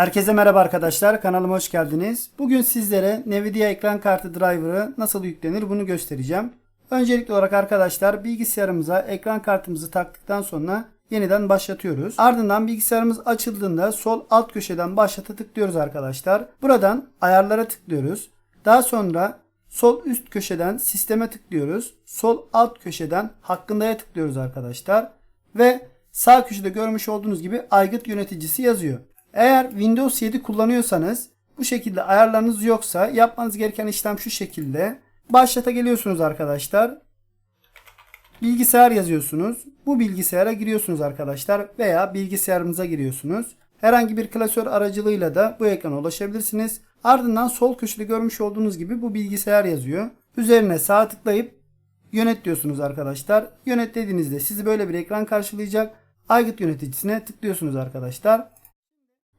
Herkese merhaba arkadaşlar. Kanalıma hoş geldiniz. Bugün sizlere Nvidia ekran kartı driver'ı nasıl yüklenir bunu göstereceğim. Öncelikli olarak arkadaşlar bilgisayarımıza ekran kartımızı taktıktan sonra yeniden başlatıyoruz. Ardından bilgisayarımız açıldığında sol alt köşeden başlata tıklıyoruz arkadaşlar. Buradan ayarlara tıklıyoruz. Daha sonra sol üst köşeden sisteme tıklıyoruz. Sol alt köşeden hakkındaya tıklıyoruz arkadaşlar. Ve sağ köşede görmüş olduğunuz gibi aygıt yöneticisi yazıyor. Eğer Windows 7 kullanıyorsanız bu şekilde ayarlarınız yoksa yapmanız gereken işlem şu şekilde. Başlata geliyorsunuz arkadaşlar. Bilgisayar yazıyorsunuz. Bu bilgisayara giriyorsunuz arkadaşlar veya bilgisayarınıza giriyorsunuz. Herhangi bir klasör aracılığıyla da bu ekrana ulaşabilirsiniz. Ardından sol köşede görmüş olduğunuz gibi bu bilgisayar yazıyor. Üzerine sağ tıklayıp yönet diyorsunuz arkadaşlar. Yönet dediğinizde sizi böyle bir ekran karşılayacak. Aygıt yöneticisine tıklıyorsunuz arkadaşlar.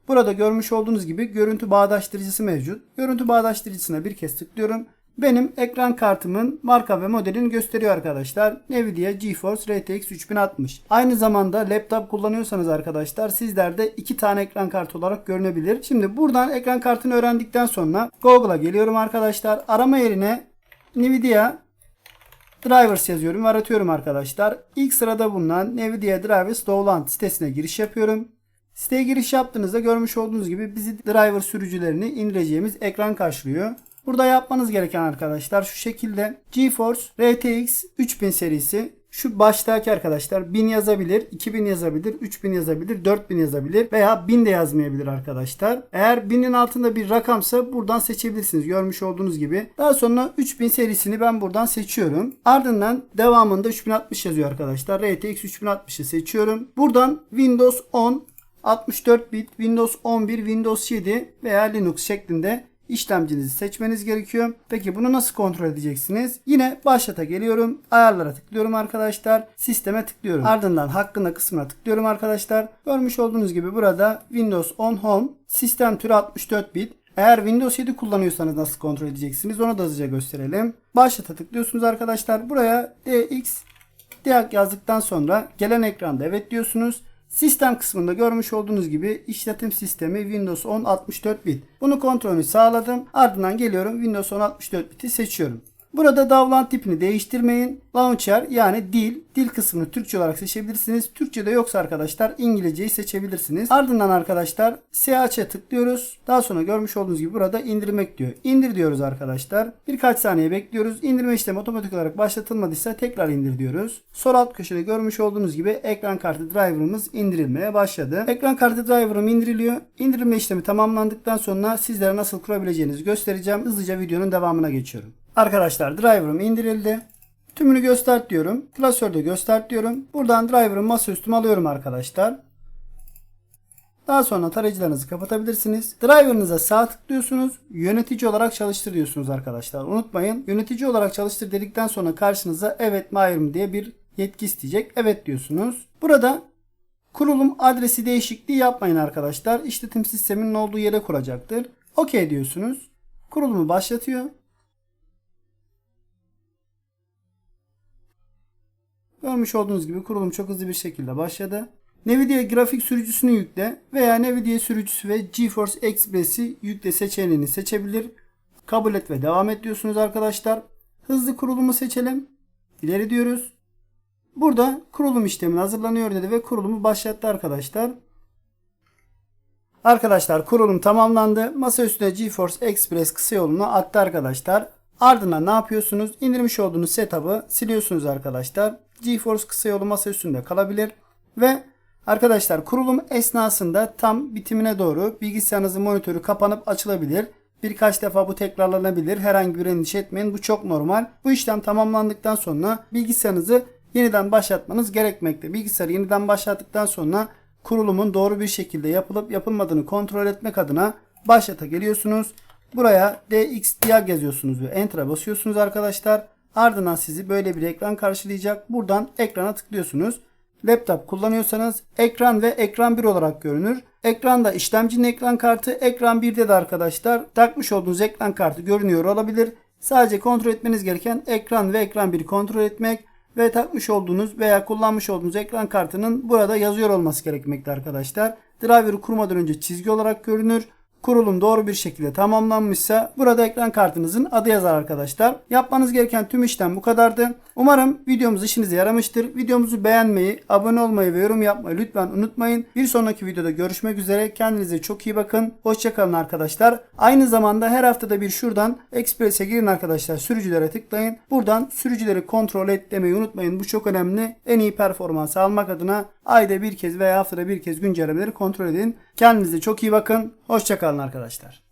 Burada görmüş olduğunuz gibi görüntü bağdaştırıcısı mevcut. Görüntü bağdaştırıcısına bir kez tıklıyorum. Benim ekran kartımın marka ve modelini gösteriyor arkadaşlar. Nvidia GeForce RTX 3060. Aynı zamanda laptop kullanıyorsanız arkadaşlar sizlerde iki tane ekran kartı olarak görünebilir. Şimdi buradan ekran kartını öğrendikten sonra Google'a geliyorum arkadaşlar. Arama yerine Nvidia Drivers yazıyorum ve aratıyorum arkadaşlar. İlk sırada bulunan Nvidia Drivers Download sitesine giriş yapıyorum. Siteye giriş yaptığınızda görmüş olduğunuz gibi bizi driver sürücülerini indireceğimiz ekran karşılıyor. Burada yapmanız gereken arkadaşlar şu şekilde GeForce RTX 3000 serisi şu baştaki arkadaşlar 1000 yazabilir, 2000 yazabilir, 3000 yazabilir, 4000 yazabilir veya 1000 de yazmayabilir arkadaşlar. Eğer 1000'in altında bir rakamsa buradan seçebilirsiniz görmüş olduğunuz gibi. Daha sonra 3000 serisini ben buradan seçiyorum. Ardından devamında 3060 yazıyor arkadaşlar. RTX 3060'ı seçiyorum. Buradan Windows 10 64 bit, Windows 11, Windows 7 veya Linux şeklinde işlemcinizi seçmeniz gerekiyor. Peki bunu nasıl kontrol edeceksiniz? Yine başlata geliyorum. Ayarlara tıklıyorum arkadaşlar. Sisteme tıklıyorum. Ardından hakkında kısmına tıklıyorum arkadaşlar. Görmüş olduğunuz gibi burada Windows 10 Home, sistem türü 64 bit. Eğer Windows 7 kullanıyorsanız nasıl kontrol edeceksiniz? Onu da hızlıca gösterelim. Başlata tıklıyorsunuz arkadaşlar. Buraya DX Diag yazdıktan sonra gelen ekranda evet diyorsunuz. Sistem kısmında görmüş olduğunuz gibi işletim sistemi Windows 10 64 bit. Bunu kontrolünü sağladım. Ardından geliyorum Windows 10 64 biti seçiyorum. Burada davlan tipini değiştirmeyin. Launcher yani dil, dil kısmını Türkçe olarak seçebilirsiniz. Türkçe'de yoksa arkadaşlar İngilizceyi seçebilirsiniz. Ardından arkadaşlar SH'e tıklıyoruz. Daha sonra görmüş olduğunuz gibi burada indirmek diyor. İndir diyoruz arkadaşlar. Birkaç saniye bekliyoruz. İndirme işlemi otomatik olarak başlatılmadıysa tekrar indir diyoruz. Sol alt köşede görmüş olduğunuz gibi ekran kartı driver'ımız indirilmeye başladı. Ekran kartı driver'ım indiriliyor. İndirilme işlemi tamamlandıktan sonra sizlere nasıl kurabileceğinizi göstereceğim. Hızlıca videonun devamına geçiyorum. Arkadaşlar driver'ım indirildi. Tümünü göster diyorum. Klasörde göster diyorum. Buradan driver'ı masaüstüme alıyorum arkadaşlar. Daha sonra tarayıcılarınızı kapatabilirsiniz. Driver'ınıza sağ tıklıyorsunuz. Yönetici olarak çalıştır diyorsunuz arkadaşlar. Unutmayın. Yönetici olarak çalıştır dedikten sonra karşınıza evet mi hayır mı diye bir yetki isteyecek. Evet diyorsunuz. Burada kurulum adresi değişikliği yapmayın arkadaşlar. İşletim sisteminin olduğu yere kuracaktır. OK diyorsunuz. Kurulumu başlatıyor. Görmüş olduğunuz gibi kurulum çok hızlı bir şekilde başladı. Nvidia grafik sürücüsünü yükle veya Nvidia sürücüsü ve GeForce Express'i yükle seçeneğini seçebilir. Kabul et ve devam et diyorsunuz arkadaşlar. Hızlı kurulumu seçelim. İleri diyoruz. Burada kurulum işlemi hazırlanıyor dedi ve kurulumu başlattı arkadaşlar. Arkadaşlar kurulum tamamlandı. Masa üstüne GeForce Express kısa yolunu attı arkadaşlar. Ardından ne yapıyorsunuz? İndirmiş olduğunuz setup'ı siliyorsunuz arkadaşlar. GeForce kısa yolu masa üstünde kalabilir. Ve arkadaşlar kurulum esnasında tam bitimine doğru bilgisayarınızın monitörü kapanıp açılabilir. Birkaç defa bu tekrarlanabilir. Herhangi bir endişe etmeyin. Bu çok normal. Bu işlem tamamlandıktan sonra bilgisayarınızı yeniden başlatmanız gerekmekte. Bilgisayarı yeniden başlattıktan sonra kurulumun doğru bir şekilde yapılıp yapılmadığını kontrol etmek adına başlata geliyorsunuz. Buraya DX diag yazıyorsunuz ve Enter'a basıyorsunuz arkadaşlar. Ardından sizi böyle bir ekran karşılayacak. Buradan ekrana tıklıyorsunuz. Laptop kullanıyorsanız ekran ve ekran 1 olarak görünür. Ekranda işlemcinin ekran kartı, ekran 1'de de arkadaşlar takmış olduğunuz ekran kartı görünüyor olabilir. Sadece kontrol etmeniz gereken ekran ve ekran 1'i kontrol etmek ve takmış olduğunuz veya kullanmış olduğunuz ekran kartının burada yazıyor olması gerekmekte arkadaşlar. driver'ı kurmadan önce çizgi olarak görünür. Kurulum doğru bir şekilde tamamlanmışsa burada ekran kartınızın adı yazar arkadaşlar. Yapmanız gereken tüm işlem bu kadardı. Umarım videomuz işinize yaramıştır. Videomuzu beğenmeyi, abone olmayı ve yorum yapmayı lütfen unutmayın. Bir sonraki videoda görüşmek üzere. Kendinize çok iyi bakın. Hoşçakalın arkadaşlar. Aynı zamanda her haftada bir şuradan Express'e girin arkadaşlar. Sürücülere tıklayın. Buradan sürücüleri kontrol et demeyi unutmayın. Bu çok önemli. En iyi performansı almak adına ayda bir kez veya haftada bir kez güncellemeleri kontrol edin. Kendinize çok iyi bakın. Hoşçakalın arkadaşlar.